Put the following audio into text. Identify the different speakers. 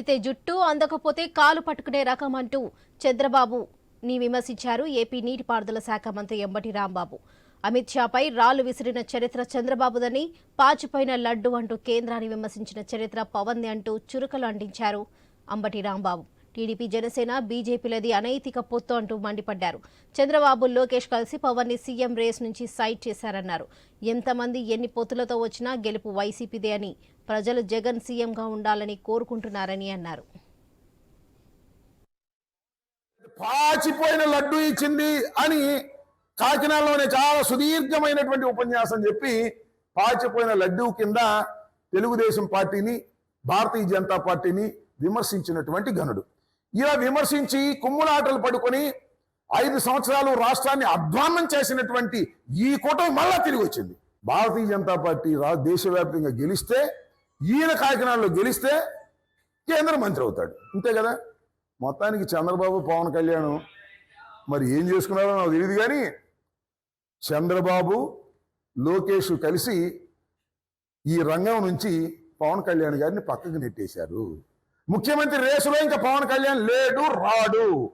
Speaker 1: అయితే జుట్టు అందకపోతే కాలు పట్టుకునే రకం అంటూ చంద్రబాబు ని విమర్శించారు ఏపీ నీటిపారుదల శాఖ మంత్రి ఎంబటి రాంబాబు. అమిత్ షాపై రాళ్ళు విసిరిన చరిత్ర చంద్రబాబుదని పాచిపోయిన లడ్డు అంటూ కేంద్రాన్ని విమర్శించిన చరిత్ర పవన్ అంటూ చురుకలు అంటించారు అంబటి రాంబాబు. టీడీపీ జనసేన బీజేపీలది అనైతిక పొత్తు అంటూ మండిపడ్డారు. చంద్రబాబు లోకేష్ కలిసి పవన్ని సీఎం రేస్ నుంచి సైట్ చేశారన్నారు. ఎంతమంది ఎన్ని పొత్తులతో వచ్చినా గెలుపు వైసీపీదే అని ప్రజలు జగన్ సీఎంగా ఉండాలని కోరుకుంటున్నారని అన్నారు.
Speaker 2: పాచిపోయిన లడ్డు ఇచ్చింది అని కాకినాడలోనే చాలా సుదీర్ఘమైనటువంటి ఉపన్యాసం చెప్పి పాచిపోయిన లడ్డు కింద తెలుగుదేశం పార్టీని భారతీయ జనతా పార్టీని విమర్శించినటువంటి గనుడు. ఇలా విమర్శించి కుమ్ములాటలు పడుకొని ఐదు సంవత్సరాలు రాష్ట్రాన్ని అధ్వాన్నం చేసినటువంటి ఈ కూటమి మళ్ళా తిరిగి వచ్చింది. భారతీయ జనతా పార్టీ రా దేశవ్యాప్తంగా గెలిస్తే ఈయన కాకినాడలో గెలిస్తే కేంద్ర మంత్రి అవుతాడు. అంతే కదా? మొత్తానికి చంద్రబాబు పవన్ కళ్యాణ్ మరి ఏం చేసుకున్నారో నాకు తెలియదు కానీ చంద్రబాబు లోకేష్ కలిసి ఈ రంగం నుంచి పవన్ కళ్యాణ్ గారిని పక్కకు నెట్టేశారు. ముఖ్యమంత్రి రేసులో ఇంకా పవన్ కళ్యాణ్ లేడు రాడు.